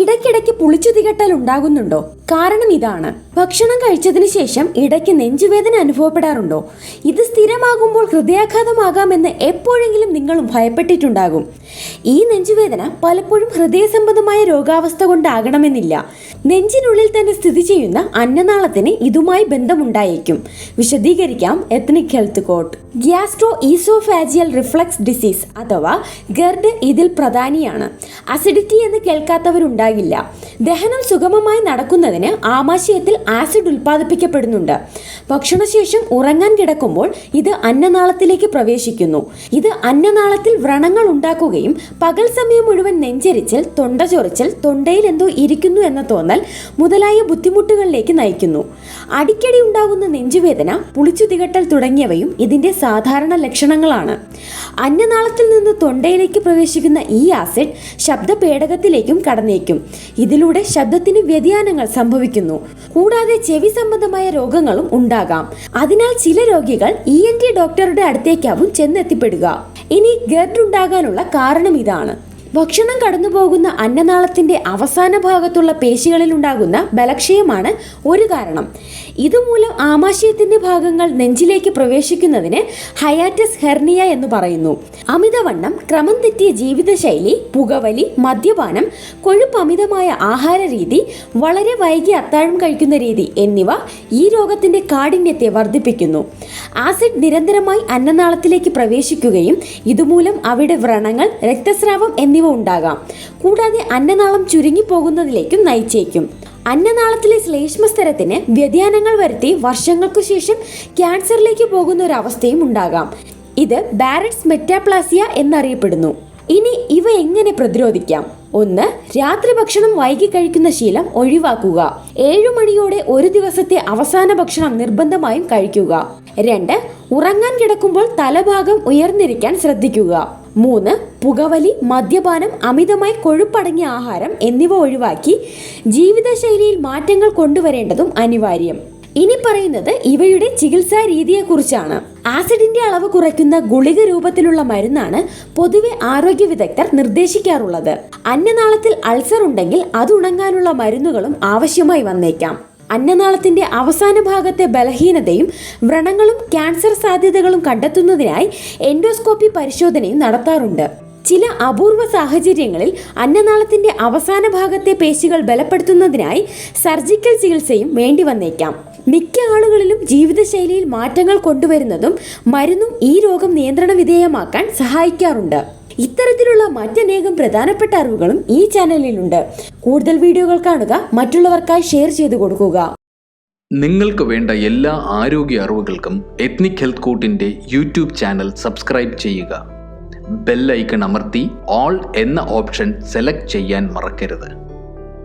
ഇടയ്ക്കിടയ്ക്ക് പുളിച്ചു തികട്ടൽ ഉണ്ടാകുന്നുണ്ടോ? കാരണം ഇതാണ്. ഭക്ഷണം കഴിച്ചതിന് ശേഷം ഇടയ്ക്ക് നെഞ്ചുവേദന അനുഭവപ്പെടാറുണ്ടോ? ഇത് സ്ഥിരമാകുമ്പോൾ ഹൃദയാഘാതമാകാമെന്ന് എപ്പോഴെങ്കിലും നിങ്ങളും ഭയപ്പെട്ടിട്ടുണ്ടാകും. ഈ നെഞ്ചുവേദന പലപ്പോഴും ഹൃദയ സംബന്ധമായ രോഗാവസ്ഥ കൊണ്ടാകണമെന്നില്ല. നെഞ്ചിനുള്ളിൽ തന്നെ സ്ഥിതി ചെയ്യുന്ന അന്നനാളത്തിന് ഇതുമായി ബന്ധമുണ്ടായേക്കും. വിശദീകരിക്കാം ethnic health court gastro oesophageal reflux disease അഥവാ ഗർഡ് ഇതിൽ പ്രധാനിയാണ്. അസിഡിറ്റി എന്ന് കേൾക്കാത്തവരുണ്ടാകില്ല. ദഹനം സുഗമമായി നടക്കുന്നതിന് ആമാശയത്തിൽ ആസിഡ് ഉൽപ്പാദിപ്പിക്കപ്പെടുന്നുണ്ട്. ഭക്ഷണശേഷം ഉറങ്ങാൻ കിടക്കുമ്പോൾ ഇത് അന്നനാളത്തിലേക്ക് പ്രവേശിക്കുന്നു. ഇത് അന്നനാളത്തിൽ വ്രണങ്ങൾ ഉണ്ടാക്കുകയും പകൽ സമയം മുഴുവൻ നെഞ്ചരിച്ചൽ തൊണ്ട ചൊറിച്ചൽ തൊണ്ടയിൽ എന്തോ ഇരിക്കുന്നു എന്ന തോന്നൽ മുതലായ ബുദ്ധിമുട്ടുകളിലേക്ക് നയിക്കുന്നു. അടിക്കടി ഉണ്ടാകുന്ന നെഞ്ചുവേദന പുളിച്ചു തികട്ടൽ തുടങ്ങിയവയും ഇതിന്റെ സാധാരണ ലക്ഷണങ്ങളാണ്. അന്നനാളത്തിൽ നിന്ന് തൊണ്ടയിലേക്ക് പ്രവേശിക്കുന്ന ഈ ആസിഡ് ശബ്ദപേടകത്തിലേക്കും കടന്നേക്കും. ഇതിലൂടെ ശബ്ദത്തിന് വ്യതിയാനങ്ങൾ സംഭവിക്കുന്നു. കൂടാതെ ചെവി സംബന്ധമായ രോഗങ്ങളും ഉണ്ടാകാം. അതിനാൽ ചില രോഗികൾ ഇ എൻ ടി ഡോക്ടറുടെ അടുത്തേക്കാവും ചെന്നെത്തിപ്പെടുക. ഇനി ഗർഡുണ്ടാകാനുള്ള കാരണം ഇതാണ്. ഭക്ഷണം കടന്നുപോകുന്ന അന്നനാളത്തിന്റെ അവസാന ഭാഗത്തുള്ള പേശികളിൽ ഉണ്ടാകുന്ന ബലക്ഷയമാണ് ഒരു കാരണം. ഇതുമൂലം ആമാശയത്തിന്റെ ഭാഗങ്ങൾ നെഞ്ചിലേക്ക് പ്രവേശിക്കുന്നതിന് ഹയാറ്റസ് ഹെർണിയ എന്ന് പറയുന്നു. അമിതവണ്ണം ക്രമം തെറ്റിയ ജീവിതശൈലി പുകവലി മദ്യപാനം കൊഴുപ്പ് അമിതമായ ആഹാര രീതി വളരെ വൈകി അത്താഴം കഴിക്കുന്ന രീതി എന്നിവ ഈ രോഗത്തിന്റെ കാഠിന്യത്തെ വർദ്ധിപ്പിക്കുന്നു. ആസിഡ് നിരന്തരമായി അന്നനാളത്തിലേക്ക് പ്രവേശിക്കുകയും ഇതുമൂലം അവിടെ വ്രണങ്ങൾ രക്തസ്രാവം എന്നിവ ഉണ്ടാകാം. കൂടാതെ അന്നനാളം ചുരുങ്ങിപ്പോകുന്നതിലേക്കും നയിച്ചേക്കും. അന്നനാളത്തിലെ ശ്ലേഷ്മസ്തരത്തിന് വ്യതിയാനങ്ങൾ വരുത്തി വർഷങ്ങൾക്കു ശേഷം ക്യാൻസറിലേക്ക് പോകുന്ന അവസ്ഥയും ഉണ്ടാകാം. ഇത് ബാരറ്റ്സ് മെറ്റാപ്ലാസിയ എന്നറിയപ്പെടുന്നു. ഇനി ഇവ എങ്ങനെ പ്രതിരോധിക്കാം? ഒന്ന് രാത്രി ഭക്ഷണം വൈകി കഴിക്കുന്ന ശീലം ഒഴിവാക്കുക. ഏഴു മണിയോടെ ഒരു ദിവസത്തെ അവസാന ഭക്ഷണം നിർബന്ധമായും കഴിക്കുക. രണ്ട് ഉറങ്ങാൻ കിടക്കുമ്പോൾ തലഭാഗം ഉയർന്നിരിക്കാൻ ശ്രദ്ധിക്കുക. മൂന്ന് പുകവലി മദ്യപാനം അമിതമായി കൊഴുപ്പടങ്ങിയ ആഹാരം എന്നിവ ഒഴിവാക്കി ജീവിതശൈലിയിൽ മാറ്റങ്ങൾ കൊണ്ടുവരേണ്ടതും അനിവാര്യം. ഇനി പറയുന്നത് ഇവയുടെ ചികിത്സാ രീതിയെക്കുറിച്ചാണ്. ആസിഡിന്റെ അളവ് കുറയ്ക്കുന്ന ഗുളിക രൂപത്തിലുള്ള മരുന്നാണ് പൊതുവെ ആരോഗ്യ വിദഗ്ധർ നിർദ്ദേശിക്കാറുള്ളത്. അന്നനാളത്തിൽ അൾസർ ഉണ്ടെങ്കിൽ അത് ഉണങ്ങാനുള്ള മരുന്നുകളും ആവശ്യമായി വന്നേക്കാം. അന്നനാളത്തിന്റെ അവസാന ഭാഗത്തെ ബലഹീനതയും വ്രണങ്ങളും ക്യാൻസർ സാധ്യതകളും കണ്ടെത്തുന്നതിനായി എൻഡോസ്കോപ്പി പരിശോധനയും നടത്താറുണ്ട്. ചില അപൂർവ സാഹചര്യങ്ങളിൽ അന്നനാളത്തിന്റെ അവസാന ഭാഗത്തെ പേശികൾ ബലപ്പെടുത്തുന്നതിനായി സർജിക്കൽ ചികിത്സയും വേണ്ടി വന്നേക്കാം. മിക്ക ആളുകളിലും ജീവിതശൈലിയിൽ മാറ്റങ്ങൾ കൊണ്ടുവരുന്നതും മരുന്നും ഈ രോഗം നിയന്ത്രണ വിധേയമാക്കാൻ സഹായിക്കാറുണ്ട്. ഇത്തരത്തിലുള്ള മറ്റനേകം പ്രധാനപ്പെട്ട അറിവുകളും ഈ ചാനലിലുണ്ട്. കൂടുതൽ വീഡിയോകൾ കാണുക മറ്റുള്ളവർക്കായി ഷെയർ ചെയ്തു കൊടുക്കുക. നിങ്ങൾക്ക് വേണ്ട എല്ലാ ആരോഗ്യ അറിവുകൾക്കും എത്നിക് ഹെൽത്ത് കോട്ടിന്റെ യൂട്യൂബ് ചാനൽ സബ്സ്ക്രൈബ് ചെയ്യുക. ബെൽ ഐക്കൺ അമർത്തി ഓൾ എന്ന ഓപ്ഷൻ സെലക്ട് ചെയ്യാൻ മറക്കരുത്.